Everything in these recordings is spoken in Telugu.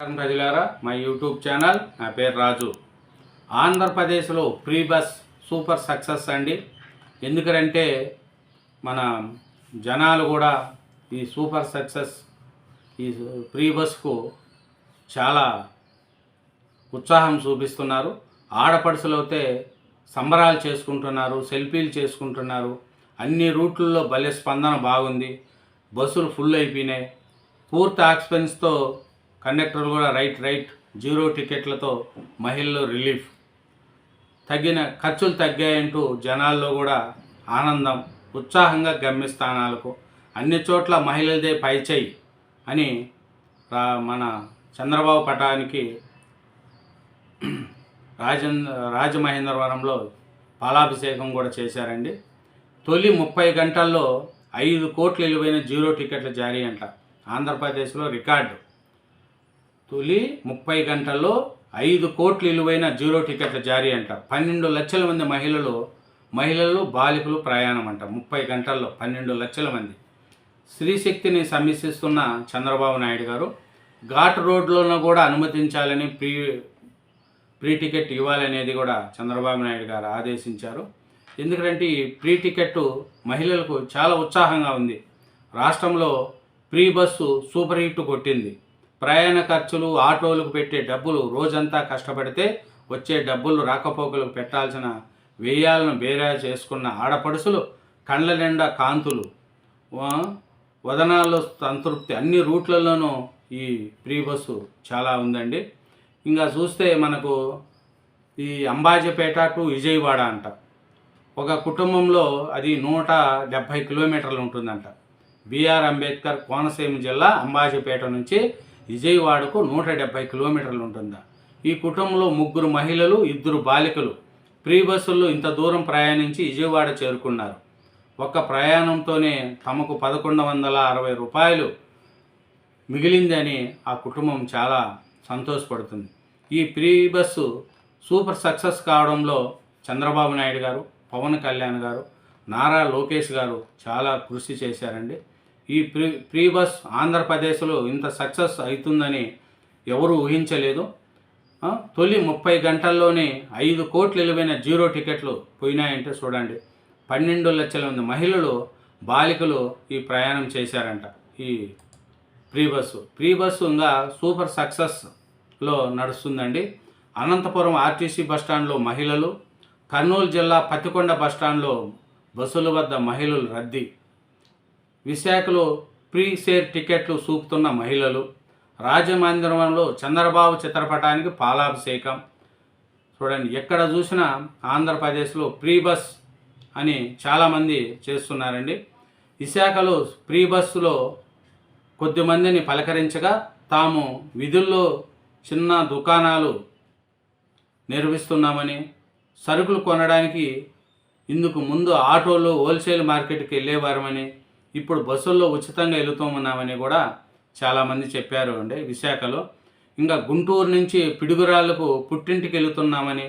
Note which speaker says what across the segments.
Speaker 1: నమస్కారం ప్రజలారా మా యూట్యూబ్ ఛానల్ నా పేరు రాజు. ఆంధ్రప్రదేశ్లో ప్రీ బస్ సూపర్ సక్సెస్ అండి. ఎందుకంటే మన జనాలు కూడా ఈ సూపర్ సక్సెస్ ఈ ప్రీ బస్కు చాలా ఉత్సాహం చూపిస్తున్నారు. ఆడపడుసులు అయితే సంబరాలు చేసుకుంటున్నారు సెల్ఫీలు చేసుకుంటున్నారు. అన్ని రూట్లలో భలే స్పందన బాగుంది. బస్సులు ఫుల్ అయిపోయినాయి. పూర్తి ఆక్సిపెన్స్తో కండక్టర్ కూడా రైట్ రైట్. జీరో టికెట్లతో మహిళలు రిలీఫ్. తగ్గిన ఖర్చులు తగ్గాయంటూ జనాల్లో కూడా ఆనందం ఉత్సాహంగా గమ్యస్థానాలకు అన్ని చోట్ల మహిళలదే పైచేయి అని రా- మన చంద్రబాబు పటానికి రాజేంద్ర రాజమహేంద్రవరంలో పాలాభిషేకం కూడా చేశారండి. తొలి ముప్పై గంటల్లో ఐదు కోట్ల విలువైన జీరో టికెట్ల జారీ అంట. ఆంధ్రప్రదేశ్లో రికార్డు. తొలి ముప్పై గంటల్లో ఐదు కోట్ల విలువైన జీరో టికెట్ల జారీ అంట. పన్నెండు లక్షల మంది మహిళలు మహిళలు బాలికలు ప్రయాణం అంట. ముప్పై గంటల్లో పన్నెండు లక్షల మంది. స్త్రీశక్తిని సమీక్షిస్తున్న చంద్రబాబు నాయుడు గారు ఘాట్ రోడ్లను కూడా అనుమతించాలని ప్రీ ప్రీ టికెట్ ఇవ్వాలనేది కూడా చంద్రబాబు నాయుడు గారు ఆదేశించారు. ఎందుకంటే ఈ ప్రీ టికెట్ మహిళలకు చాలా ఉత్సాహంగా ఉంది. రాష్ట్రంలో ప్రీ బస్సు సూపర్ హిట్ కొట్టింది. ప్రయాణ ఖర్చులు ఆటోలకు పెట్టే డబ్బులు రోజంతా కష్టపడితే వచ్చే డబ్బులు రాకపోకలకు పెట్టాల్సిన వ్యయాలను బేరా చేసుకున్న ఆడపడుసులు కండ్ల నిండా కాంతులు. వదనాల్లో సంతృప్తి అన్ని రూట్లలోనూ ఈ ప్రీ బస్సు చాలా ఉందండి. ఇంకా చూస్తే మనకు ఈ అంబాజీపేట టు విజయవాడ అంట. ఒక కుటుంబంలో అది నూట డెబ్భై కిలోమీటర్లు ఉంటుందంట. బిఆర్ అంబేద్కర్ కోనసీమ జిల్లా అంబాజీపేట నుంచి విజయవాడకు నూట డెబ్భై కిలోమీటర్లు ఉంటుందా? ఈ కుటుంబంలో ముగ్గురు మహిళలు ఇద్దరు బాలికలు. ప్రీ బస్సుల్లో ఇంత దూరం ప్రయాణించి విజయవాడ చేరుకున్నారు. ఒక్క ప్రయాణంతోనే తమకు పదకొండు వందల అరవై రూపాయలు మిగిలిందని ఆ కుటుంబం చాలా సంతోషపడుతుంది. ఈ ప్రీ బస్సు సూపర్ సక్సెస్ కావడంలో చంద్రబాబు నాయుడు గారు పవన్ కళ్యాణ్ గారు నారా లోకేష్ గారు చాలా కృషి చేశారండి. ఈ ప్రీ ప్రీ బస్ ఆంధ్రప్రదేశ్లో ఇంత సక్సెస్ అవుతుందని ఎవరు ఊహించలేదు. తొలి ముప్పై గంటల్లోనే ఐదు కోట్లు విలువైన జీరో టికెట్లు పోయినాయంటే చూడండి. పన్నెండు లక్షల మంది మహిళలు బాలికలు ఈ ప్రయాణం చేశారంట ఈ ప్రీ బస్సు ప్రీ బస్సు ఇంకా సూపర్ సక్సెస్లో నడుస్తుందండి. అనంతపురం ఆర్టీసీ బస్టాండ్లో మహిళలు కర్నూలు జిల్లా పత్తికొండ బస్టాండ్లో బస్సుల వద్ద మహిళలు రద్దీ. విశాఖలో ప్రీ సేర్ టికెట్లు చూపుతున్న మహిళలు రాజమందిరంలో చంద్రబాబు చిత్రపటానికి పాలాభిషేకం. చూడండి ఎక్కడ చూసినా ఆంధ్రప్రదేశ్లో ప్రీ బస్ అని చాలామంది చేస్తున్నారండి. విశాఖలో ప్రీ బస్సులో కొద్దిమందిని పలకరించగా తాము విధుల్లో చిన్న దుకాణాలు నిర్మిస్తున్నామని సరుకులు కొనడానికి ఇందుకు ముందు ఆటోలు హోల్సేల్ మార్కెట్కి వెళ్ళేవారమని ఇప్పుడు బస్సుల్లో ఉచితంగా వెళుతున్నామని కూడా చాలామంది చెప్పారు అండి విశాఖలో. ఇంకా గుంటూరు నుంచి పిడుగురాళ్ళకు పుట్టింటికి వెళుతున్నామని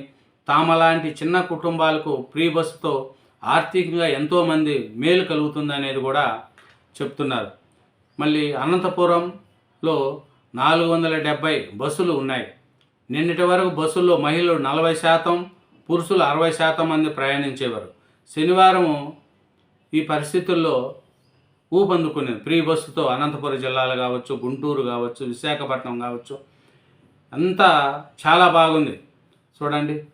Speaker 1: తామలాంటి చిన్న కుటుంబాలకు ఫ్రీ బస్సుతో ఆర్థికంగా ఎంతోమంది మేలు కలుగుతుందనేది కూడా చెప్తున్నారు. మళ్ళీ అనంతపురంలో నాలుగు వందల డెబ్బై బస్సులు ఉన్నాయి. నిన్నటి వరకు బస్సుల్లో మహిళలు నలభై శాతం పురుషులు అరవై శాతం మంది ప్రయాణించేవారు. శనివారం ఈ పరిస్థితుల్లో ఊపందుకునేది ప్రీ బస్సుతో అనంతపురం జిల్లాలు కావచ్చు గుంటూరు కావచ్చు విశాఖపట్నం కావచ్చు అంతా చాలా బాగుంది. చూడండి.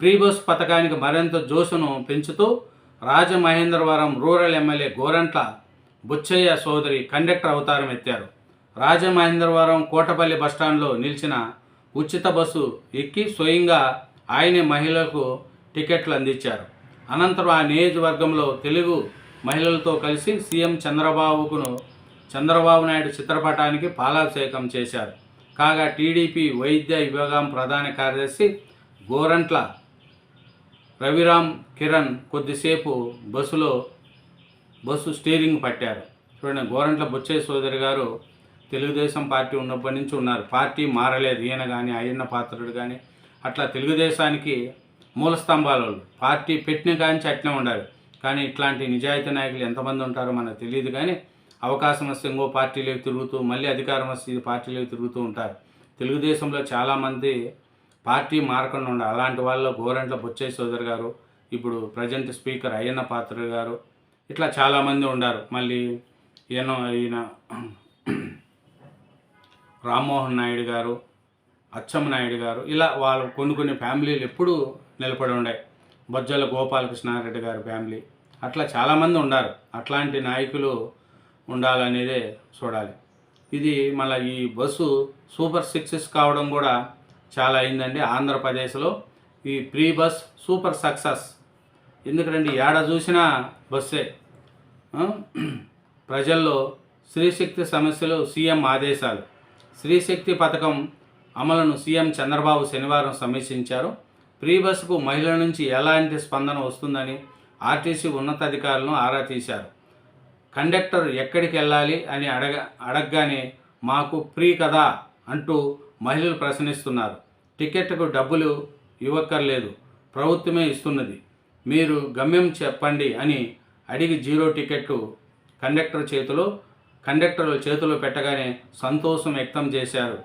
Speaker 1: ప్రీ బస్ పథకానికి మరింత జోసును పెంచుతూ రాజమహేంద్రవరం రూరల్ ఎమ్మెల్యే గోరంట్ల బుచ్చయ్య సోదరి కండక్టర్ అవతారం ఎత్తారు. రాజమహేంద్రవరం కోటపల్లి బస్టాండ్లో నిలిచిన ఉచిత బస్సు ఎక్కి స్వయంగా ఆయనే మహిళలకు టికెట్లు అందించారు. అనంతరం ఆ నియోజకవర్గంలో తెలుగు మహిళలతో కలిసి సీఎం చంద్రబాబుకును చంద్రబాబు నాయుడు చిత్రపటానికి పాలాభిషేకం చేశారు. కాగా టీడీపీ వైద్య విభాగం ప్రధాన కార్యదర్శి గోరంట్ల రవిరామ్ కిరణ్ కొద్దిసేపు బస్సులో బస్సు స్టీరింగ్ పట్టారు. చూడండి గోరంట్ల బుచ్చయ్య సోదరి గారు తెలుగుదేశం పార్టీ ఉన్నప్పటి నుంచి ఉన్నారు. పార్టీ మారలేదు. ఈయన కానీ అయ్యన్న పాత్రుడు కానీ అట్లా తెలుగుదేశానికి మూల స్తంభాలు. పార్టీ పెట్టిన కాంచి అట్లే ఉండాలి. కానీ ఇట్లాంటి నిజాయితీ నాయకులు ఎంతమంది ఉంటారో మనకు తెలియదు కానీ అవకాశం వస్తే ఇంకో పార్టీలోకి తిరుగుతూ మళ్ళీ అధికారం వస్తే ఈ పార్టీలోకి తిరుగుతూ ఉంటారు. తెలుగుదేశంలో చాలామంది పార్టీ మారకుండా ఉండాలి. అలాంటి వాళ్ళలో గోరంట్ల బొచ్చయ్య చౌదరి గారు ఇప్పుడు ప్రజెంట్ స్పీకర్ అయ్యన్న పాత్ర గారు ఇట్లా చాలామంది ఉన్నారు మళ్ళీ ఈయన ఈయన రామ్మోహన్ నాయుడు గారు అచ్చమ్మ నాయుడు గారు ఇలా వాళ్ళు కొన్ని కొన్ని ఫ్యామిలీలు ఎప్పుడూ నిలబడి ఉండే. బొజ్జల గోపాలకృష్ణారెడ్డి గారి ఫ్యామిలీ అట్లా చాలామంది ఉన్నారు అట్లాంటి నాయకులు ఉండాలనేదే చూడాలి. ఇది మళ్ళీ ఈ బస్సు సూపర్ సక్సెస్ కావడం కూడా చాలా అయిందండి ఆంధ్రప్రదేశ్లో. ఈ ప్రీ బస్ సూపర్ సక్సెస్. ఎందుకంటే ఏడ చూసినా బస్సే. ప్రజల్లో స్త్రీశక్తి సమస్యలు సీఎం ఆదేశాలు. స్త్రీశక్తి పథకం అమలును సీఎం చంద్రబాబు శనివారం సమీక్షించారు. ప్రీ బస్సుకు మహిళల నుంచి ఎలాంటి స్పందన వస్తుందని ఆర్టీసీ ఉన్నతాధికారులను ఆరా తీశారు. కండక్టర్ ఎక్కడికి వెళ్ళాలి అని అడగ అడగగానే మాకు ఫ్రీ కదా అంటూ మహిళలు ప్రశ్నిస్తున్నారు. టికెట్కు డబ్బులు ఇవ్వక్కర్లేదు ప్రభుత్వమే ఇస్తున్నది. మీరు గమ్యం చెప్పండి అని అడిగి జీరో టికెట్టు కండక్టర్ చేతిలో కండక్టర్ల చేతిలో పెట్టగానే సంతోషం వ్యక్తం చేశారు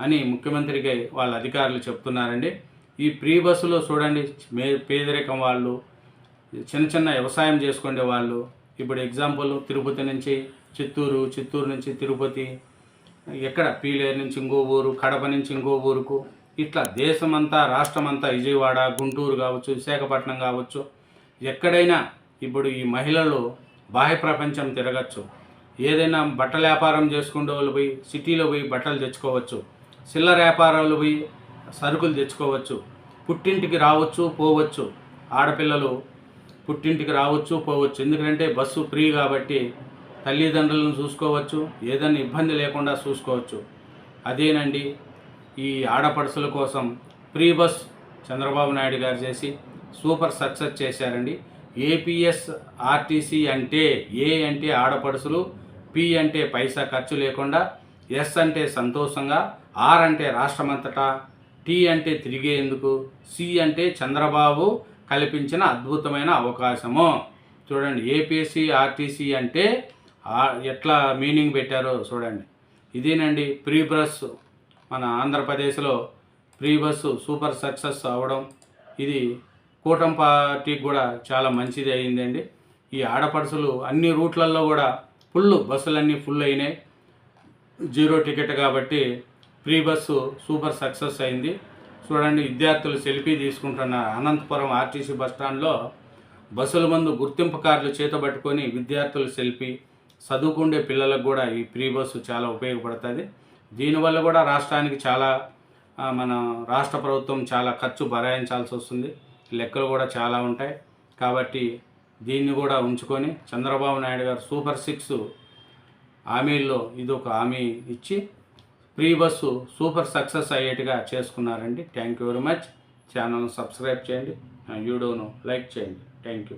Speaker 1: అని ముఖ్యమంత్రికి వాళ్ళ అధికారులు చెప్తున్నారండి. ఈ ప్రీ బస్సులో చూడండి మే పేదరికం వాళ్ళు చిన్న చిన్న వ్యవసాయం చేసుకునే వాళ్ళు. ఇప్పుడు ఎగ్జాంపుల్ తిరుపతి నుంచి చిత్తూరు చిత్తూరు నుంచి తిరుపతి ఎక్కడ? పీలేరు నుంచి ఇంకో ఊరు కడప నుంచి ఇంకో ఊరుకు ఇట్లా దేశమంతా రాష్ట్రమంతా విజయవాడ గుంటూరు కావచ్చు విశాఖపట్నం కావచ్చు. ఎక్కడైనా ఇప్పుడు ఈ మహిళలు బాహ్య ప్రపంచం తిరగచ్చు. ఏదైనా బట్టల వ్యాపారం చేసుకునే వాళ్ళు పోయి సిటీలో పోయి బట్టలు తెచ్చుకోవచ్చు. చిల్లర వ్యాపారాలు పోయి సరుకులు తెచ్చుకోవచ్చు. పుట్టింటికి రావచ్చు పోవచ్చు. ఆడపిల్లలు పుట్టింటికి రావచ్చు పోవచ్చు. ఎందుకంటే బస్సు ఫ్రీ కాబట్టి తల్లిదండ్రులను చూసుకోవచ్చు ఏదైనా ఇబ్బంది లేకుండా చూసుకోవచ్చు. అదేనండి ఈ ఆడపడుసుల కోసం ఫ్రీ బస్ చంద్రబాబు నాయుడు గారు చేసి సూపర్ సక్సెస్ చేశారండి. ఏపీఎస్ ఆర్టీసీ అంటే ఏ అంటే ఆడపడుసులు పి అంటే పైసా ఖర్చు లేకుండా ఎస్ అంటే సంతోషంగా ఆర్ అంటే రాష్ట్రమంతటా టీ అంటే తిరిగేందుకు సి అంటే చంద్రబాబు కల్పించిన అద్భుతమైన అవకాశము. చూడండి ఏపీఎస్సి ఆర్టీసీ అంటే ఎట్లా మీనింగ్ పెట్టారో చూడండి. ఇదేనండి ప్రీ బస్ మన ఆంధ్రప్రదేశ్లో ప్రీ బస్సు సూపర్ సక్సెస్ అవ్వడం ఇది కూటమి పార్టీకి కూడా చాలా మంచిది అయిందండి. ఈ ఆడపడుసులు అన్ని రూట్లలో కూడా ఫుల్ బస్సులన్నీ ఫుల్ అయినాయి. జీరో టికెట్ కాబట్టి ప్రీ బస్సు సూపర్ సక్సెస్ అయింది. చూడండి విద్యార్థులు సెల్ఫీ తీసుకుంటున్న అనంతపురం ఆర్టీసీ బస్ స్టాండ్లో బస్సుల ముందు గుర్తింపు కార్డులు చేతబట్టుకొని విద్యార్థులు సెల్ఫీ చదువుకుండే పిల్లలకు కూడా ఈ ఫ్రీ బస్సు చాలా ఉపయోగపడుతుంది. దీనివల్ల కూడా రాష్ట్రానికి చాలా మన రాష్ట్ర ప్రభుత్వం చాలా ఖర్చు భరాయించాల్సి వస్తుంది. లెక్కలు కూడా చాలా ఉంటాయి. కాబట్టి దీన్ని కూడా ఉంచుకొని చంద్రబాబు నాయుడు గారు సూపర్ సిక్స్ హామీల్లో ఇది ఒక హామీ ఇచ్చి ఫ్రీ బస్సు సూపర్ సక్సెస్ అయ్యేట్టుగా చేసుకున్నారండి. Thank you very much. ఛానల్ను సబ్స్క్రైబ్ చేయండి. వీడియోను లైక్ చేయండి. Thank you.